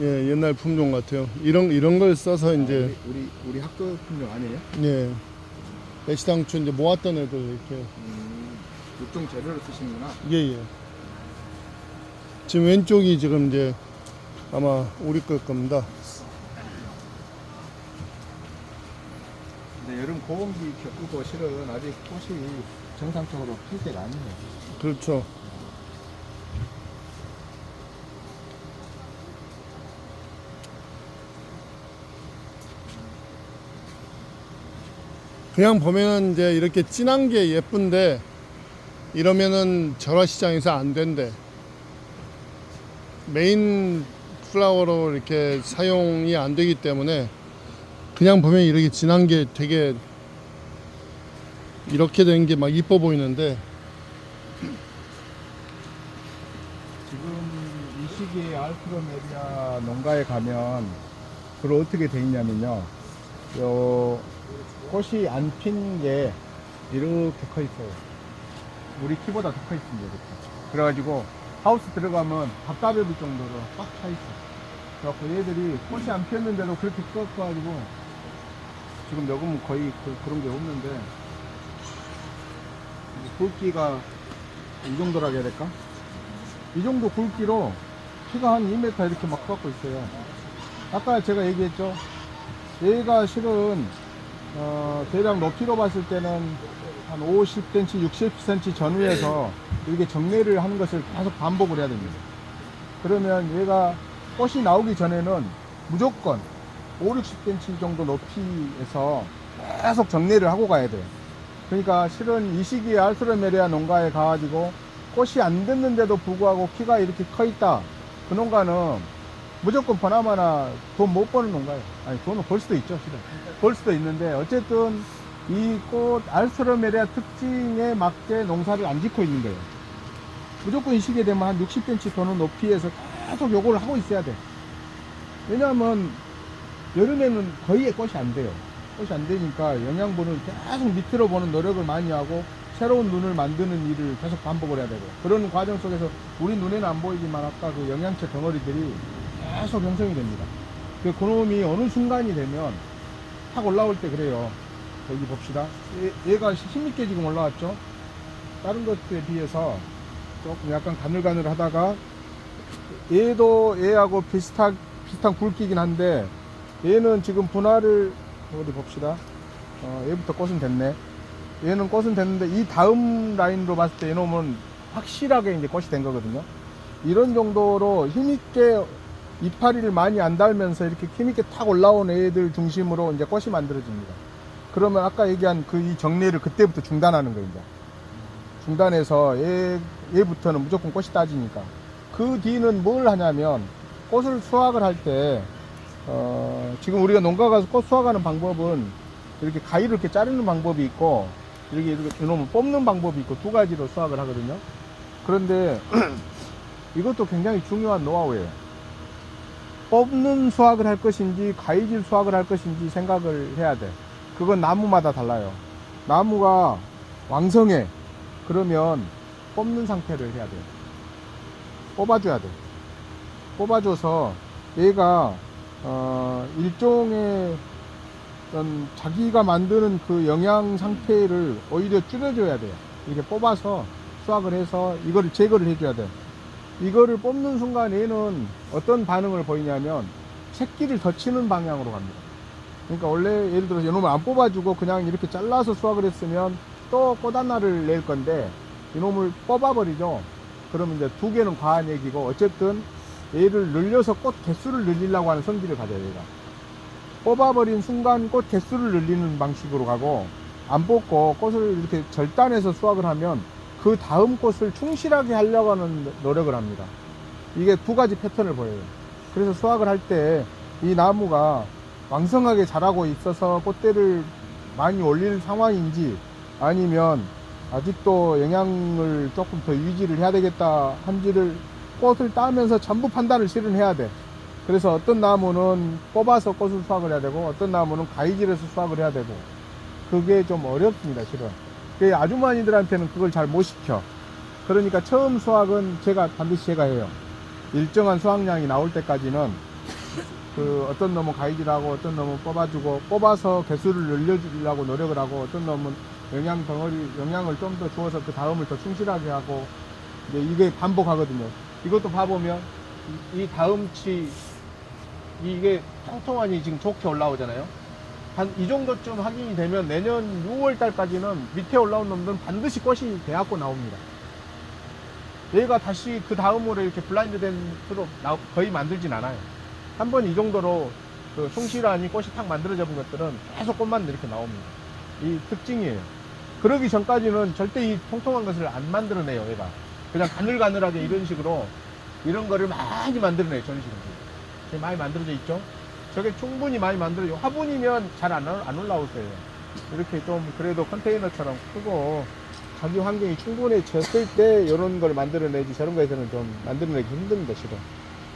예, 옛날 품종 같아요. 이런 이런 걸 써서 이제 우리, 우리 우리 학교 품종 아니에요? 예. 애시당초 이제 모았던 애들 이렇게 음, 육종 재료를 쓰시는구나. 예, 예. 지금 왼쪽이 지금 이제 아마 우리 걸 겁니다. 근데 여름 고온기 겪고 실은 아직 꽃이 정상적으로 필 때가 아니에요. 그렇죠. 그냥 보면은 이제 이렇게 진한 게 예쁜데 이러면은 절화시장에서 안 된대. 메인 플라워로 이렇게 사용이 안 되기 때문에 그냥 보면 이렇게 진한 게 되게 이렇게 된 게 막 이뻐 보이는데 지금 이 시기에 알프로메리아 농가에 가면 그걸 어떻게 돼 있냐면요. 요 꽃이 안핀게 이렇게 커 있어요. 우리 키보다 더 커 있습니다. 이렇게. 그래가지고 하우스 들어가면 답답해 볼 정도로 꽉 차 있어. 그래갖고 얘들이 꽃이 안 피었는데도 그렇게 커가지고 지금 요금은 거의 그, 그런 게 없는데 굵기가 이 정도라 해야 될까? 이 정도 굵기로 키가 한 2m 이렇게 막 깎고 있어요. 아까 제가 얘기했죠. 얘가 실은 어, 대략 높이로 봤을 때는 한 50cm, 60cm 전후에서 이렇게 정례를 하는 것을 계속 반복을 해야 됩니다. 그러면 얘가 꽃이 나오기 전에는 무조건 5, 60cm 정도 높이에서 계속 정례를 하고 가야 돼요. 그러니까 실은 이 시기에 알트로메리아 농가에 가가지고 꽃이 안 됐는데도 불구하고 키가 이렇게 커 있다. 그 농가는 무조건 보나마나 돈 못 버는 농가예요. 아니 돈은 벌 수도 있죠, 실은. 벌 수도 있는데 어쨌든 이 꽃 알트로메리아 특징에 맞게 농사를 안 짓고 있는 거예요. 무조건 이 시기에 되면 한 60cm 도는 높이에서 계속 요거를 하고 있어야 돼. 왜냐하면 여름에는 거의 꽃이 안 돼요. 꽃이 안 되니까 영양분을 계속 밑으로 보는 노력을 많이 하고 새로운 눈을 만드는 일을 계속 반복을 해야 되고 그런 과정 속에서 우리 눈에는 안 보이지만 아까 그 영양체 덩어리들이 계속 형성이 됩니다. 그 그놈이 어느 순간이 되면 탁 올라올 때 그래요. 여기 봅시다. 얘, 얘가 힘있게 지금 올라왔죠. 다른 것들에 비해서 조금 약간 가늘가늘 하다가 얘도 얘하고 비슷한 비슷한 굵기긴 한데 얘는 지금 분할을 어디 봅시다. 어, 얘부터 꽃은 됐네. 얘는 꽃은 됐는데 이 다음 라인으로 봤을 때 이놈은 확실하게 이제 꽃이 된 거거든요. 이런 정도로 힘있게 이파리를 많이 안 달면서 이렇게 힘있게 탁 올라온 애들 중심으로 이제 꽃이 만들어집니다. 그러면 아까 얘기한 그 이 정리를 그때부터 중단하는. 이제. 중단해서 얘, 얘부터는 무조건 꽃이 따지니까. 그 뒤는 뭘 하냐면 꽃을 수확을 할 때, 어, 지금 우리가 농가 가서 꽃 수확하는 방법은 이렇게 가위로 이렇게 자르는 방법이 있고, 이렇게 이렇게 이놈을 뽑는 방법이 있고 두 가지로 수확을 하거든요. 그런데 이것도 굉장히 중요한 노하우예요. 뽑는 수확을 할 것인지 가위질 수확을 할 것인지 생각을 해야 돼. 그건 나무마다 달라요. 나무가 왕성해. 그러면 뽑는 상태를 해야 돼요. 뽑아줘야 돼. 뽑아줘서 얘가 어, 일종의 어떤 자기가 만드는 그 영양 상태를 오히려 줄여줘야 돼요. 이렇게 뽑아서 수확을 해서 이거를 제거를 해줘야 돼. 이거를 뽑는 순간 얘는 어떤 반응을 보이냐면 새끼를 더 치는 방향으로 갑니다. 그러니까 원래 예를 들어서 이놈을 안 뽑아주고 그냥 이렇게 잘라서 수확을 했으면 또 꽃 하나를 낼 건데 이놈을 뽑아버리죠. 그러면 이제 두 개는 과한 얘기고 어쨌든 얘를 늘려서 꽃 개수를 늘리려고 하는 성질을 가져요, 얘가. 뽑아버린 순간 꽃 개수를 늘리는 방식으로 가고 안 뽑고 꽃을 이렇게 절단해서 수확을 하면 그 다음 꽃을 충실하게 하려고 하는 노력을 합니다. 이게 두 가지 패턴을 보여요. 그래서 수확을 할 때 이 나무가 왕성하게 자라고 있어서 꽃대를 많이 올릴 상황인지 아니면 아직도 영양을 조금 더 유지를 해야 되겠다 한지를 꽃을 따면서 전부 판단을 실은 해야 돼. 그래서 어떤 나무는 뽑아서 꽃을 수확을 해야 되고 어떤 나무는 가위질해서 수확을 해야 되고 그게 좀 어렵습니다 실은 그 아주머니들한테는 그걸 잘 못 시켜 그러니까 처음 수확은 제가 반드시 제가 해요 일정한 수확량이 나올 때까지는 그 어떤 놈은 가이드라고 어떤 놈은 뽑아주고 뽑아서 개수를 늘려주려고 노력을 하고 어떤 놈은 영양 덩어리 영양을 좀 더 주어서 그 다음을 더 충실하게 하고 이제 이게 반복하거든요. 이것도 봐보면 이, 이 다음 치 이게 통통하니 지금 좋게 올라오잖아요. 한 이 정도쯤 확인이 되면 내년 6월 달까지는 밑에 올라온 놈들은 반드시 꽃이 돼갖고 나옵니다. 얘가 다시 그 다음으로 이렇게 블라인드 된 수로 나- 거의 만들진 않아요. 한 번 이 정도로 그 송실하니 꽃이 탁 만들어져 본 것들은 계속 꽃만 이렇게 나옵니다. 이 특징이에요. 그러기 전까지는 절대 이 통통한 것을 안 만들어내요, 얘가. 그냥 가늘가늘하게 이런 식으로 이런 거를 많이 만들어내요, 저런 식으로. 많이 만들어져 있죠? 저게 충분히 많이 만들어져. 화분이면 잘안 거예요. 이렇게 좀 그래도 컨테이너처럼 크고 자기 환경이 충분해졌을 때 이런 걸 만들어내지 저런 거에서는 좀 만들어내기 힘듭니다, 실은.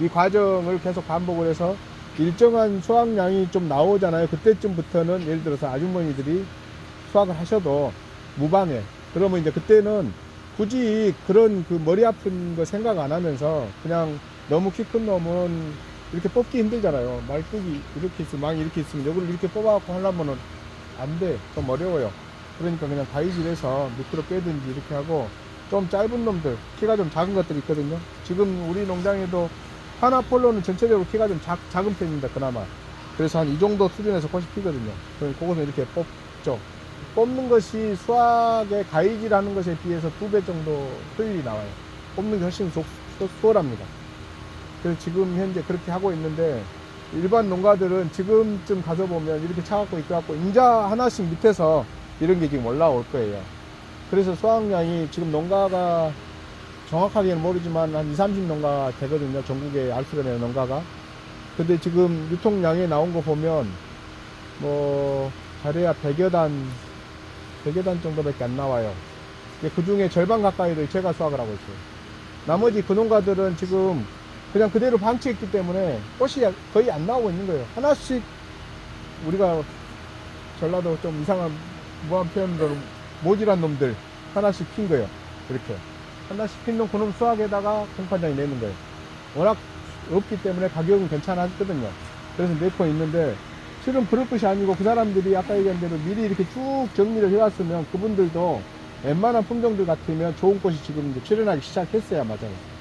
이 과정을 계속 반복을 해서 일정한 수확량이 좀 나오잖아요. 그때쯤부터는 예를 들어서 아주머니들이 수확을 하셔도 무방해. 그러면 이제 그때는 굳이 그런 그 머리 아픈 거 생각 안 하면서 그냥 너무 키 큰 놈은 이렇게 뽑기 힘들잖아요. 말뚝이 이렇게 있으면 망이 이렇게 있으면 이걸 이렇게 뽑아갖고 하려면은 안 돼. 좀 어려워요. 그러니까 그냥 가위질해서 밑으로 빼든지 이렇게 하고 좀 짧은 놈들, 키가 좀 작은 것들이 있거든요. 지금 우리 농장에도 하나 폴로는 전체적으로 키가 좀 작, 작은 편입니다. 그나마. 그래서 한 이 정도 수준에서 꽃이 피거든요. 그것은 이렇게 뽑죠. 뽑는 것이 수학의 가위질하는 것에 비해서 두 배 정도 효율이 나와요. 뽑는 게 훨씬 수, 수, 수월합니다. 그래서 지금 현재 그렇게 하고 있는데 일반 농가들은 지금쯤 가서 보면 이렇게 차갖고 있갖고 인자 하나씩 밑에서 이런 게 지금 올라올 거예요. 그래서 수확량이 지금 농가가 정확하게는 모르지만 한 2, 30 농가 되거든요. 전국에 알 수가 있는 농가가. 근데 지금 유통량에 나온 거 보면 뭐 잘해야 100여 단, 100여 단 정도밖에 안 나와요. 그 중에 절반 가까이를 제가 수확을 하고 있어요. 나머지 그 농가들은 지금 그냥 그대로 방치했기 때문에 꽃이 거의 안 나오고 있는 거예요. 하나씩 우리가 전라도 좀 이상한 무한 표현으로 모질한 놈들 하나씩 핀 거예요. 이렇게. 하나씩 핀 놈 그놈 수확에다가 공판장이 내는 거예요. 워낙 없기 때문에 가격은 괜찮았거든요. 그래서 내포 있는데 실은 그럴 것이 아니고 그 사람들이 아까 얘기한 대로 미리 이렇게 쭉 정리를 해왔으면 그분들도 웬만한 품종들 같으면 좋은 꽃이 지금 이제 출현하기 시작했어야 맞아요.